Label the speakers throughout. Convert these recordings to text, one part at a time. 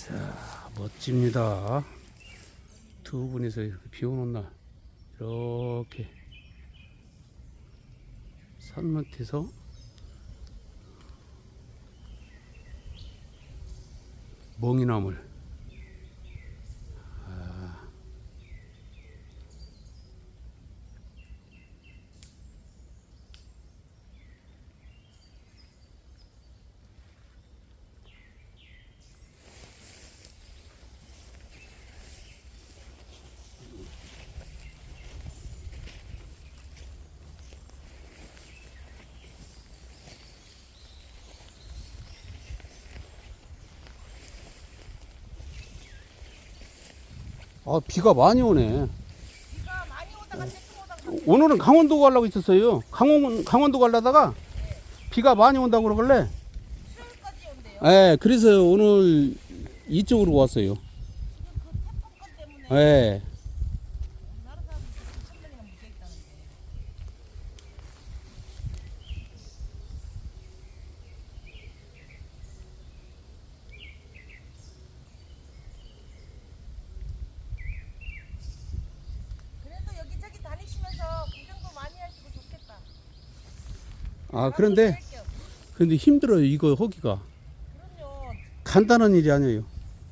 Speaker 1: 자, 멋집니다. 두 분이서 이렇게 비 오는 날, 이렇게 산밑에서 멍이나물. 아, 비가 많이 오네.
Speaker 2: 비가 많이 오다가 태풍 오다가
Speaker 1: 오늘은 강원도 가려고 있었어요. 강원, 강원도 가려다가 비가 많이 온다고 그러길래,
Speaker 2: 수요일까지 온대요.
Speaker 1: 예, 그래서 오늘 이쪽으로 왔어요.
Speaker 2: 그 태풍권 때문에
Speaker 1: 예.
Speaker 2: 다른 사람들 3 명이나 묶여 있다는데. 그래도 여기저기 다니시면서 구경도 많이 하시고 좋겠다.
Speaker 1: 아, 그런데. 근데 힘들어요, 이거 하기가.
Speaker 2: 그럼요.
Speaker 1: 간단한 일이 아니에요.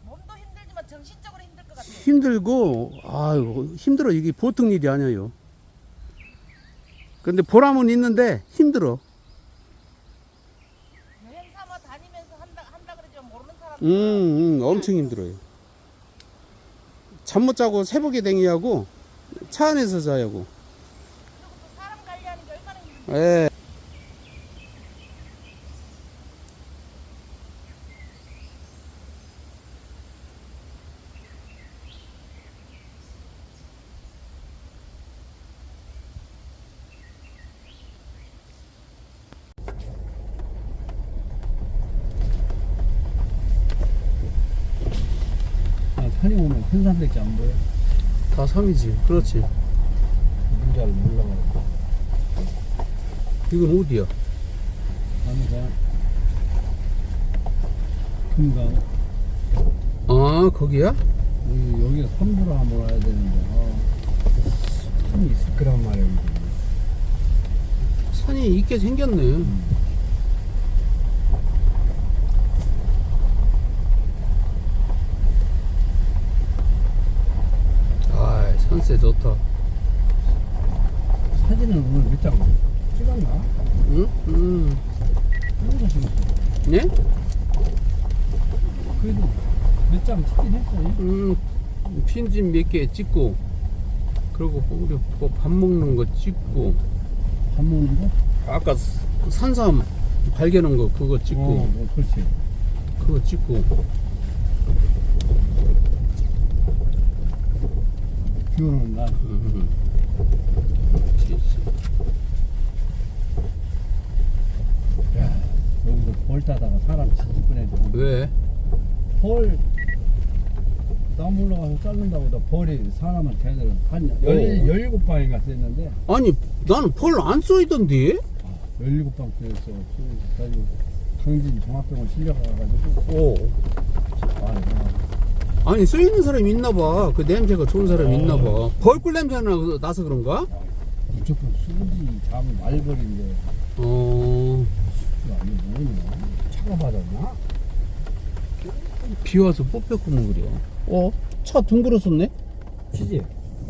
Speaker 2: 몸도 힘들지만 정신적으로 힘들 것 같아요.
Speaker 1: 힘들고, 아유, 힘들어. 이게 보통 일이 아니에요. 근데 보람은 있는데 힘들어.
Speaker 2: 여행 삼아 다니면서 한다 한다 그러지만 모르는 사람.
Speaker 1: 음, 음, 엄청 힘들어요. 잠 못 자고 새벽에 댕이하고 차 안에서 자야고.
Speaker 2: 그리고 또 사람 관리하는 게 얼마나 힘든지.
Speaker 1: 예.
Speaker 3: 아, 산에 오면 큰 산백지 안 보여.
Speaker 1: 다 섬이지. 그렇지.
Speaker 3: 문잘 몰라가지고.
Speaker 1: 이건 어디야?
Speaker 3: 산에가 금강.
Speaker 1: 아, 거기야?
Speaker 3: 여기, 여기가 선부로 한번 와야 되는데, 아, 산이 있을 거란 말이야. 여기.
Speaker 1: 산이 있게 생겼네. 아, 산세 좋다.
Speaker 3: 사진은 오늘 몇 장 찍었나?
Speaker 1: 응? 음.
Speaker 3: 한거 찍었어.
Speaker 1: 네?
Speaker 3: 그래도 몇 장 찍긴 했어요.
Speaker 1: 음, 핀집 몇 개 찍고, 그리고 우리 뭐밥 먹는 거 찍고,
Speaker 3: 밥 먹는 거?
Speaker 1: 아까 스- 산삼 발견한 거 그거 찍고,
Speaker 3: 어, 뭐, 그렇지.
Speaker 1: 그거 찍고.
Speaker 3: 비 오는 날.
Speaker 1: 음.
Speaker 3: 야, 여기서 벌 따다가 사람 내줘.
Speaker 1: 왜?
Speaker 3: 벌 나무 올라가서 자른다고 다 벌이 사람을 제대로 한 열,
Speaker 1: 어.
Speaker 3: 열일곱 방인가 됐는데
Speaker 1: 아니, 나는 벌 안 써있던데?
Speaker 3: 열일곱 방 쓰였어 그래가지고 강진 종합병원 실려가가지고
Speaker 1: 어.
Speaker 3: 아
Speaker 1: 아니, 써있는 사람이 있나봐. 그 냄새가 좋은 사람이
Speaker 3: 어.
Speaker 1: 있나봐. 벌꿀 냄새가 나- 나서 그런가?
Speaker 3: 무조건 수지 잠 말벌인데
Speaker 1: 어,
Speaker 3: 아니 뭐냐 차가 받았나?
Speaker 1: 비 와서 뽑혔구먼 그려. 어? 차 둥그러졌네?
Speaker 3: 치지?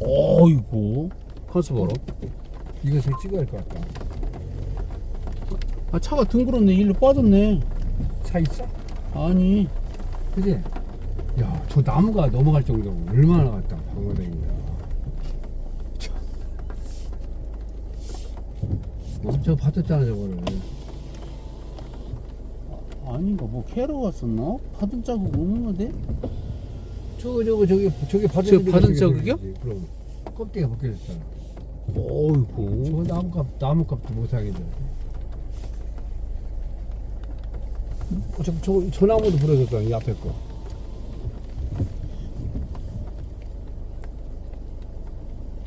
Speaker 1: 어이구. 가서 봐라.
Speaker 3: 이것을 찍어야 할 것 같다
Speaker 1: 아, 차가 둥그렇네. 일로 빠졌네.
Speaker 3: 차 있어?
Speaker 1: 아니.
Speaker 3: 그지? 야 저 나무가 넘어갈 정도로 얼마나 갔다 거야 참. 엄청 받았잖아 저거를
Speaker 1: 아닌가, 뭐, 캐러 갔었나? 받은 자국 없는 건데?
Speaker 3: 저거 저거 저기 저기 받은
Speaker 1: 저 받은
Speaker 3: 저기
Speaker 1: 자국이요?
Speaker 3: 그럼 껍데기가 벗겨졌잖아.
Speaker 1: 어이구.
Speaker 3: 저거 나무값 나무값도 못 하겠네. 어, 저, 저, 저 나무도 부러졌잖아 이 앞에 거.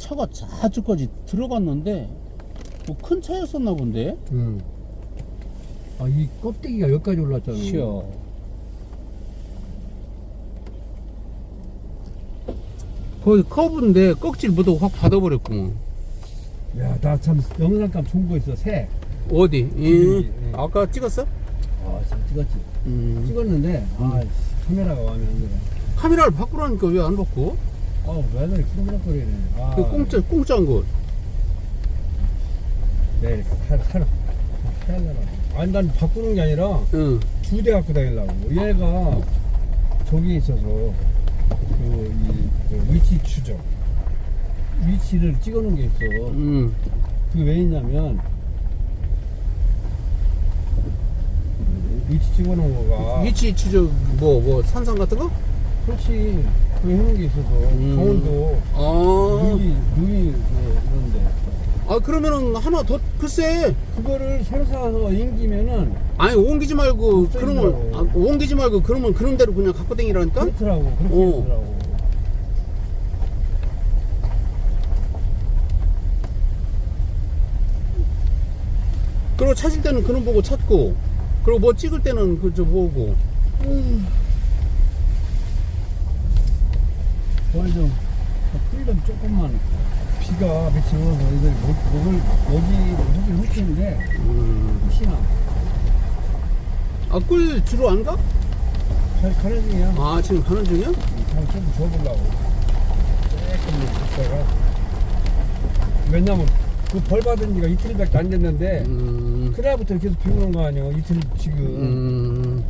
Speaker 1: 차가 좌측까지 들어갔는데, 뭐 큰 차였었나 본데?
Speaker 3: 응. 아이 껍데기가 여기까지 올랐잖아.
Speaker 1: 쉬어. 거기 커브인데 꺽질 묻어 확 받아버렸구먼.
Speaker 3: 야, 나 참 영상감 좋은 거 있어. 새.
Speaker 1: 어디? 이,
Speaker 3: 예.
Speaker 1: 아까 찍었어?
Speaker 3: 아, 잘 찍었지.
Speaker 1: 음.
Speaker 3: 찍었는데, 아, 씨, 카메라가 마음에 안 들어.
Speaker 1: 카메라를 바꾸라니까 왜 안 바꾸?
Speaker 3: 아, 왜 저리 끄덕거리네. 아,
Speaker 1: 그 공짜, 공짜인 거.
Speaker 3: 내일 사, 사러. 사려나. 아니, 난 바꾸는 게 아니라,
Speaker 1: 응.
Speaker 3: 두 대 갖고 다니려고. 얘가 저기 있어서 그, 이, 그 위치 추적. 위치를 찍어 놓은 게 있어.
Speaker 1: 음.
Speaker 3: 그게 왜 있냐면, 위치 찍어 놓은 거가.
Speaker 1: 위치 추적, 뭐, 뭐, 산성 같은 거?
Speaker 3: 그렇지. 그게 해놓은 게 있어서.
Speaker 1: 음.
Speaker 3: 강원도,
Speaker 1: 아.
Speaker 3: 눈이, 눈이, 뭐, 이런데.
Speaker 1: 아, 그러면은 하나 더, 글쎄.
Speaker 3: 그거를 새로 사서 인기면은,
Speaker 1: 아니, 옮기지 말고, 그런 걸. 아, 옮기지 말고, 그러면 그런 대로 그냥 갖고 다니라니까?
Speaker 3: 그렇더라고. 그렇게
Speaker 1: 어.
Speaker 3: 되더라고.
Speaker 1: 그리고 찾을 때는 그런 보고 찾고, 그리고 뭐 찍을 때는 그저 보고.
Speaker 3: 거의 좀, 풀좀 조금만 비가 오서 이걸 목, 목을, 목이 흙인데,
Speaker 1: 음.
Speaker 3: 혹시나.
Speaker 1: 아, 꿀 주로 안 가?
Speaker 3: 잘 가는 중이야.
Speaker 1: 아, 지금 가는 중이야?
Speaker 3: 잘좀 줘보려고. 조금 있다가. 왜냐면, 그 벌 받은 지가 이틀밖에 안 됐는데,
Speaker 1: 음.
Speaker 3: 그날부터 계속 비 오는 거 아니야. 이틀 지금.
Speaker 1: 음.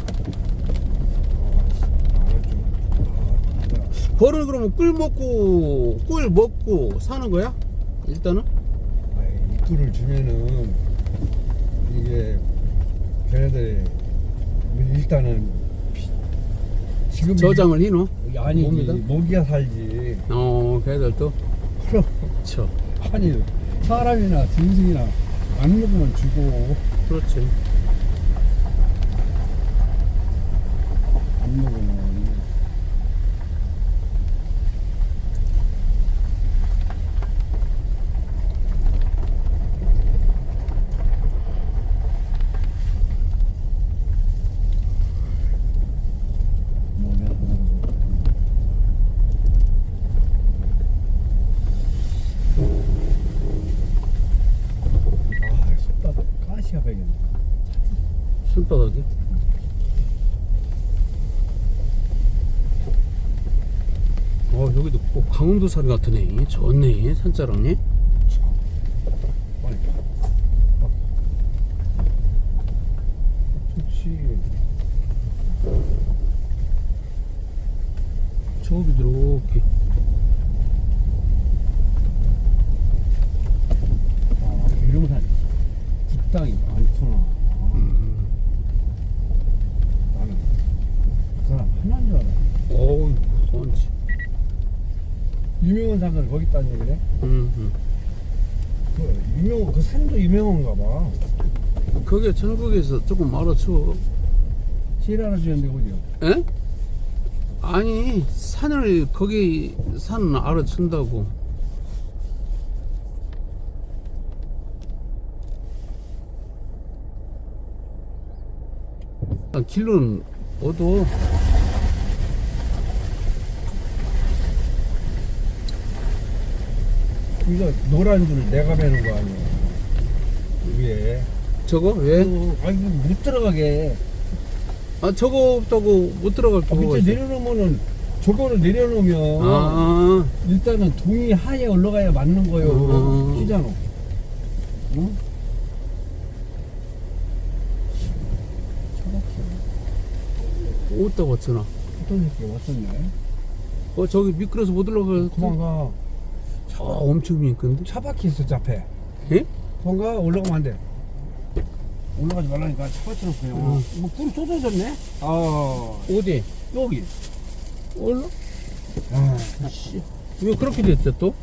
Speaker 3: 아, 좀. 아,
Speaker 1: 벌은 그러면 꿀 먹고, 꿀 먹고 사는 거야? 일단은?
Speaker 3: 아이, 입구를 주면은 이게 걔네들이 일단은 비- 지금
Speaker 1: 저장을 해놓어?
Speaker 3: 이- 아니지
Speaker 1: 뭡니다?
Speaker 3: 모기가 살지
Speaker 1: 어, 걔들도?
Speaker 3: 그럼
Speaker 1: 그쵸.
Speaker 3: 아니 사람이나 짐승이나 안 먹으면 주고
Speaker 1: 그렇지.
Speaker 3: 안 먹으면 아, 속바닥 가시가 배겠네.
Speaker 1: 손바닥이? 어, 여기도 꼭 강원도 산 같으네. 좋네.
Speaker 3: 좋지.
Speaker 1: 저기 이렇게.
Speaker 3: 아, 이런 산 국당이 많구나.
Speaker 1: 음.
Speaker 3: 나는 그 사람 하나인 줄 알아.
Speaker 1: 어우, 뭔지.
Speaker 3: 유명한 사람들 거기 있다는 얘기네.
Speaker 1: 음, 음.
Speaker 3: 그 유명 그 산도 유명한가 봐.
Speaker 1: 그게 전국에서 조금 알아쳐.
Speaker 3: 제일 알아주는데 어디요?
Speaker 1: 에? 아니, 산을, 거기 산 알아준다고. 아, 길로는 얻어.
Speaker 3: 이거 노란 줄 내가 매는 거 아니야? 위에.
Speaker 1: 저거? 왜?
Speaker 3: 어, 아니 이거 못 들어가게.
Speaker 1: 아, 저거 없다고 못 들어갈
Speaker 3: 아,
Speaker 1: 거가
Speaker 3: 밑에
Speaker 1: 있어.
Speaker 3: 내려놓으면은 저거를 내려놓으면
Speaker 1: 아,
Speaker 3: 일단은 동이 하에 올라가야 맞는 거요.
Speaker 1: 음.
Speaker 3: 휘잖아. 응?
Speaker 1: 옷다 왔잖아.
Speaker 3: 어떤 새끼 왔었네.
Speaker 1: 어, 저기 미끄러서 못 올라가.
Speaker 3: 그만 가.
Speaker 1: 아, 엄청 미끈데?
Speaker 3: 차박히 있었지 앞에.
Speaker 1: 예?
Speaker 3: 그만 가. 올라가면 안 돼. 올라가지 말라니까 차박처럼 그냥.
Speaker 1: 음.
Speaker 3: 뭐 불이 쏟아졌네? 아,
Speaker 1: 어디?
Speaker 3: 여기.
Speaker 1: 올라?
Speaker 3: 아,
Speaker 1: 씨. 왜 그렇게 됐대 또?